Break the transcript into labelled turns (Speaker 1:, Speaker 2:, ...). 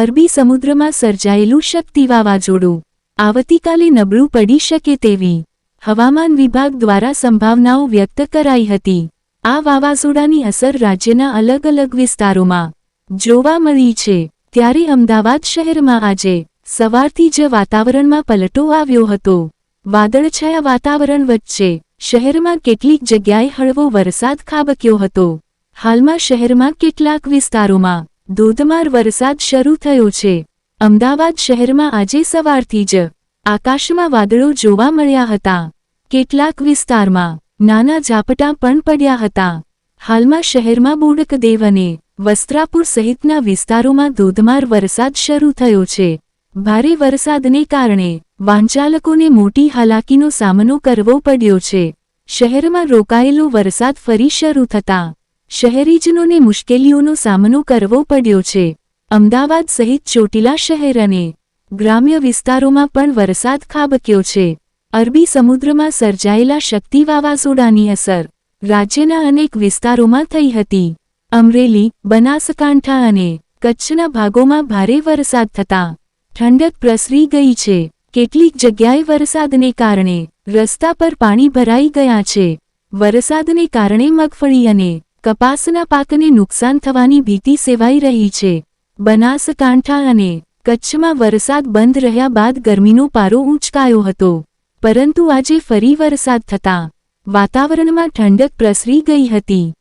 Speaker 1: અરબી સમુદ્રમાં સર્જાયેલું શક્તિ વાવાઝોડું આવતીકાલે નબળું પડી શકે તેવી હવામાન વિભાગ દ્વારા સંભાવનાઓ વ્યક્ત કરાઈ હતી. આ વાવાઝોડાની અસર રાજ્યના અલગ અલગ વિસ્તારોમાં જોવા મળી છે. ત્યારે અમદાવાદ શહેરમાં આજે સવારથી જ વાતાવરણમાં પલટો આવ્યો હતો. વાદળછાયા વાતાવરણ વચ્ચે શહેરમાં કેટલીક જગ્યાએ હળવો વરસાદ ખાબક્યો હતો. હાલમાં શહેરમાં કેટલાક વિસ્તારોમાં ધોધમાર વરસાદ શરૂ થયો છે. અમદાવાદ શહેરમાં આજે સવારથી જ આકાશમાં વાદળો જોવા મળ્યા હતા. કેટલાક વિસ્તારમાં નાના ઝાપટાં પણ પડ્યા હતા. હાલમાં શહેરમાં બોડકદેવ અને વસ્ત્રાપુર સહિતના વિસ્તારોમાં ધોધમાર વરસાદ શરૂ થયો છે. ભારે વરસાદને કારણે વાહનચાલકોને મોટી હાલાકીનો સામનો કરવો પડ્યો છે. શહેરમાં રોકાયેલો વરસાદ ફરી શરૂ થતાં શહેરીજનોને મુશ્કેલીઓનો સામનો કરવો પડ્યો છે. અમદાવાદ સહિત ચોટીલા શહેર અને ગ્રામ્ય વિસ્તારોમાં પણ વરસાદ ખાબક્યો છે. અરબી સમુદ્રમાં સર્જાયેલા શક્તિ વાવાઝોડાની અસર રાજ્યના અનેક વિસ્તારોમાં થઈ હતી. અમરેલી, બનાસકાંઠા અને કચ્છના ભાગોમાં ભારે વરસાદ થતાં ઠંડક પ્રસરી ગઈ છે. કેટલીક જગ્યાએ વરસાદને કારણે રસ્તા પર પાણી ભરાઈ ગયા છે. વરસાદને કારણે મગફળી અને કપાસના પાકને નુકસાન થવાની ભીતિ સેવાઈ રહી છે. બનાસકાંઠા અને કચ્છમાં વરસાદ બંધ રહ્યા બાદ ગરમીનો પારો ઊંચકાયો હતો. પરંતુ આજે ફરી વરસાદ થતાં વાતાવરણમાં ઠંડક પ્રસરી ગઈ હતી.